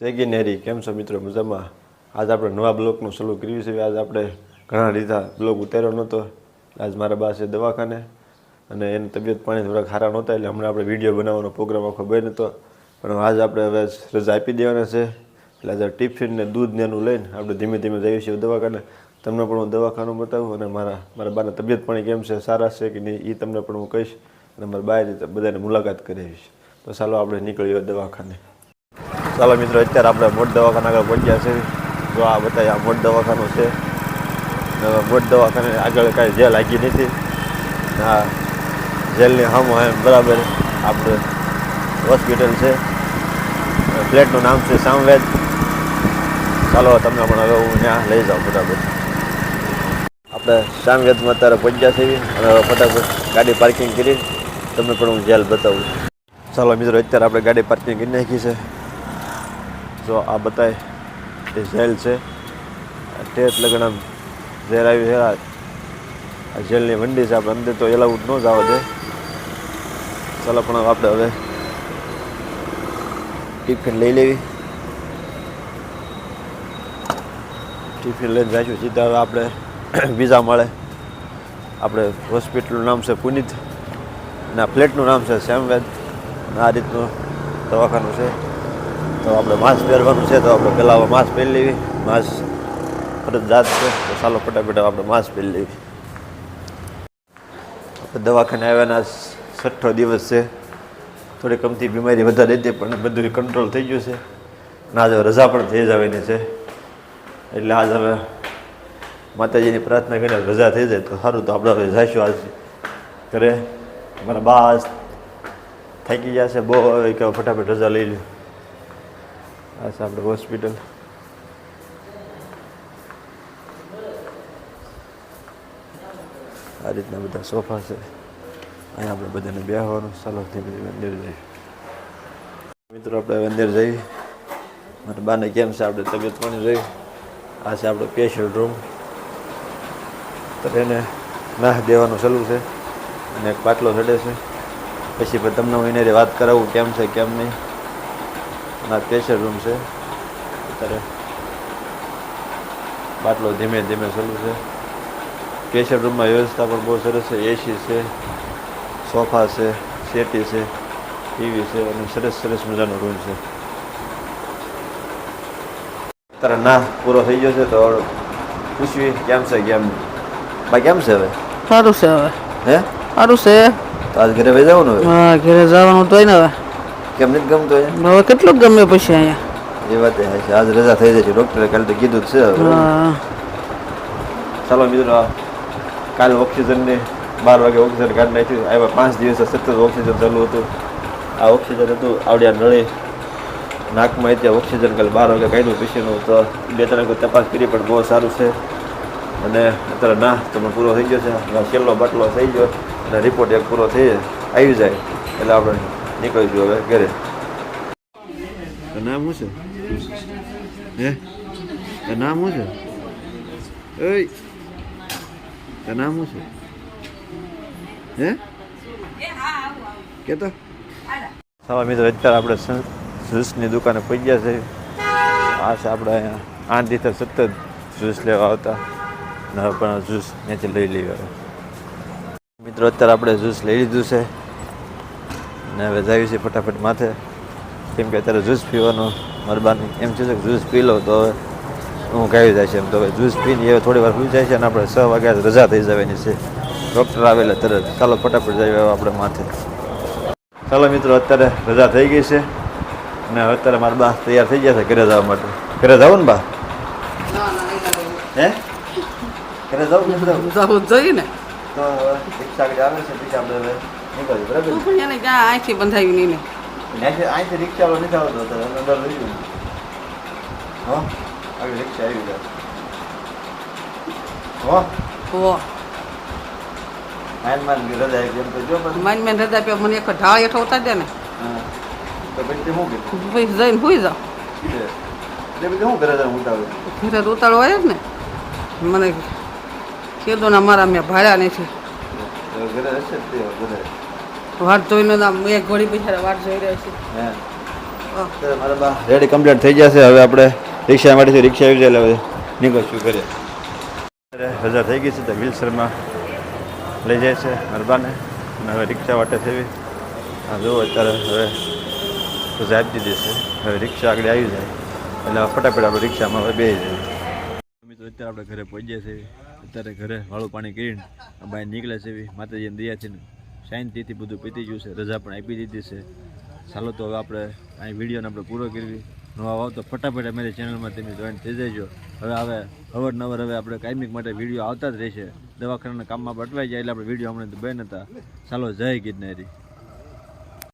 સેગીનેરી કેમ છો મિત્રો? મજામાં? આજ આપણે નવા બ્લોગનું શરૂ કર્યું છે. આજ આપણે ઘણા લીધા બ્લોગ ઉતાર્યો નહોતો. આજ મારા બા છે દવાખાને અને એની તબિયત પાણી થોડા ખારા નહોતા એટલે હમણાં આપણે વીડિયો બનાવવાનો પ્રોગ્રામ આખો બન્યો હતો. પણ આજ આપણે હવે રજા આપી દેવાના છે. એટલે આજે ટિફિન ને દૂધ ને એનું લઈને આપણે ધીમે ધીમે જઈએ છીએ દવાખાને. તમને પણ હું દવાખાનું બતાવું અને મારા મારા બાના તબિયત પાણી કેમ છે, સારા છે કે નહીં એ તમને પણ હું કહીશ અને મારા બાએ બધાને મુલાકાત કરાવીશ તો ચાલો આપણે નીકળીએ દવાખાને. ચાલો મિત્રો, અત્યારે આપણે મોટ દવાખાના આગળ પહોંચ્યા છે જો આ બતાવી આ મોટ દવાખાનું છે. મોટ દવાખાને આગળ કાંઈ જેલ લાગી નથી. હા જેલની હમ બરાબર આપણે હોસ્પિટલ છે. ફ્લેટનું નામ છે સામવેદ. ચાલો તમને પણ હવે હું ત્યાં લઈ જાઉં બરાબર આપણે સામવેદમાં અત્યારે પહોંચ્યા છીએ અને ફટાફટ ગાડી પાર્કિંગ કરી. તમને પણ હું જેલ બતાવું ચાલો મિત્રો, અત્યારે આપણે ગાડી પાર્કિંગ કરી નાખી છે. જો આ બતાય એ જેલ છે. ટેટ લગણ જેલ આવી છે. આ જેલની વંડી છે. આપણે અંદર તો એલાઉડ ન જ આવે છે ચાલો પણ આપણે હવે ટિફિન લઈ લેવી. ટિફિન લઈને જઈશું સીધા હવે આપણે બીજા માળે. આપણે હોસ્પિટલનું નામ છે પુનિત. અને આ ફ્લેટનું નામ છે શ્યામવેદ આ રીતનું દવાખાનું છે. તો આપણે માસ્ક પહેરવાનું છે, તો આપણે પહેલાં હવે માસ્ક પહેરી લેવી. માસ્ક ફરજિયાત છે, તો ચાલો ફટાફટ આપણે માસ્ક પહેરી લેવી. દવાખાને આવ્યાના છઠ્ઠો દિવસ છે. થોડી કમતી બીમારી વધારે હતી, પણ બધું કંટ્રોલ થઈ ગયું છે. અને આજે રજા પણ થઈ જવાની છે. એટલે આજ હવે માતાજીની પ્રાર્થના કરીને રજા થઈ જાય, તો સારું તો આપણે હવે જઈશું આજ ઘરે. મારા બા થાકી ગયા છે, બહુ હવે કે ફટાફટ રજા લઈ લ્યો. આ છે આપણે હોસ્પિટલ. આ રીતના બધા સોફા છે. અહીંયા આપણે બધાને બેહવાનું. ચાલો, ધીમે ધીમે અંદર જઈએ. મિત્રો, આપણે મંદિર જઈએ. મારા બાને કેમ છે આપણે તબિયત પણ રહી? આ છે આપણો પેશન્ટ રૂમ તો એને નાહ દેવાનું ચાલુ છે. અને એક પાટલો ચડે છે. પછી પણ તમને હું એને વાત કરાવું, કેમ છે, કેમ નહીં. ના પ્રેશર રૂમ છે. અત્યારે બાટલો ધીમે ધીમે ચાલુ છે. પ્રેશર રૂમમાં વ્યવસ્થા પણ બહુ સરસ છે. એસી છે સોફા છે સેટી છે ટીવી છે અને સરસ સરસ મજાનો રૂમ છે. અત્યારે ના પૂરો થઈ ગયો છે તો પૂછવી કેમ છે કેમ બા કેમ છે હવે? સારું છે હવે. હે? સારું છે. તો આજ ઘરે જવાનું હવે? હા ઘરે જવાનું તો ને હવે. કેમ નથી ગમતો હવે કેટલું ગમે પછી અહીંયા? એ વાત એ છે. આજ રજા થઈ જશે. ડૉક્ટરે કાલે તો કીધું જ છે ચાલો મિત્રો કાલે ઓક્સિજનને બાર વાગે ઓક્સિજન કાઢી નાખ્યું. આવ્યા પાંચ દિવસ સતત ઓક્સિજન ચાલુ હતું. આ ઓક્સિજન હતું આવડ્યા નળે. નાકમાં અત્યારે ઓક્સિજન કાલે બાર વાગે કાઢ્યું પછીનું તો બે ત્રણ વખત તપાસ કરી પણ બહુ સારું છે. અને અત્યારે ના તમે પૂરો થઈ ગયો છે. છેલ્લો બાટલો થઈ ગયો. અને રિપોર્ટ એક પૂરો થઈ જાય. આવી જાય. એટલે આપણે નીકળીશું હવે ઘરે નામ શું છે હે નામ શું છે તારું નામ શું છે હે કેતો સાવા મિત્રો અત્યારે આપણે જ્યુસની દુકાને પહોંચ્યા છે. આ છે આપણે અહીંયા આઠ રીતે સતત જ્યુસ લેવા આવતા. ને પણ જ્યુસ ત્યાંથી લઈ હવે. મિત્રો અત્યારે આપણે જ્યુસ લઈ લીધું છે. ને હવે જઈએ છે ફટાફટ માથે. કેમ કે અત્યારે જ્યુસ પીવાનું મરબાની. એમ છે કે જ્યુસ પી લો તો હવે હું ગાઈ જાય છે એમ. તો હવે જ્યુસ પીને હવે થોડી વાર પી જાય છે અને આપણે છ વાગ્યા રજા થઈ જવાની છે. ડૉક્ટર આવેલા તરત. ચાલો ફટાફટ આવ્યો આપણે માથે. ચાલો મિત્રો અત્યારે રજા થઈ ગઈ છે અને હવે અત્યારે મારા બા તૈયાર થઈ ગયા છે ઘરે જવા માટે. ઘરે જાવ ને બા? હે? ઘરે જાવ ને જોઈએ ને. તો રિક્ષા આગળ આવે છે પછી આપણે હવે નીકળીએ બરાબર તું પણ એને ક્યાં નહીં ને. અહીંથી રિક્ષાવાળો નથી આવતો અત્યારે અંદર લઈ ગયું. હો? આવી રિક્ષા આવી જાય. હો? હો. માન માન રજા એમ તો જો માન મેન રજા પે મને એક ઢાળ હેઠો ઉતારી દે ને. તો પછી તે પછી જઈને હુઈ એટલે પછી શું કરે છે ઘરે ઉતાળો હોય જ ને. મને કીધું ને અમારા મેં ભાડ્યા નથી. ઘરે હશે તે તે બધા જોઈ જોઈને નામ એક ઘોડી પછી વાર જોઈ રહ્યો છે. મારા બા રેડી કમ્પ્લીટ થઈ જશે. હવે આપણે રિક્ષા માટેથી રિક્ષા આવી જાય. હવે નીકળશું કરીએ રજા થઈ ગઈ છે તો વિલસરમાં લઈ જાય છે મરબાને અને હવે રિક્ષા વાટે થવી. આ જુઓ અત્યારે હવે રજા આપી દીધી છે હવે રિક્ષા આગળ આવી જાય. એટલે ફટાફટ આપણે રિક્ષામાં હવે બે જાય મિત્રો અત્યારે આપણે ઘરે પહોંચ્યા છે અત્યારે ઘરે વાળું પાણી કરીને બહાર નીકળે છે. એવી છે દયાથી શાંતિથી બધું પીતી ગયું છે, રજા પણ આપી દીધી છે. ચાલો તો હવે આપણે અહીં વિડીયોને આપણે પૂરો કરવી. નવા વાવ તો ફટાફટ અમારી ચેનલમાં તમે જોઈન થઈ જજો. હવે હવે અવારનવાર હવે આપણે કાયમિક માટે વીડિયો આવતા જ રહેશે. દવાખાનાના કામમાં બટવાઈ જાય એટલે આપણે વીડિયો હમણાં તો બેન હતા. ચાલો જય ગિરનારી.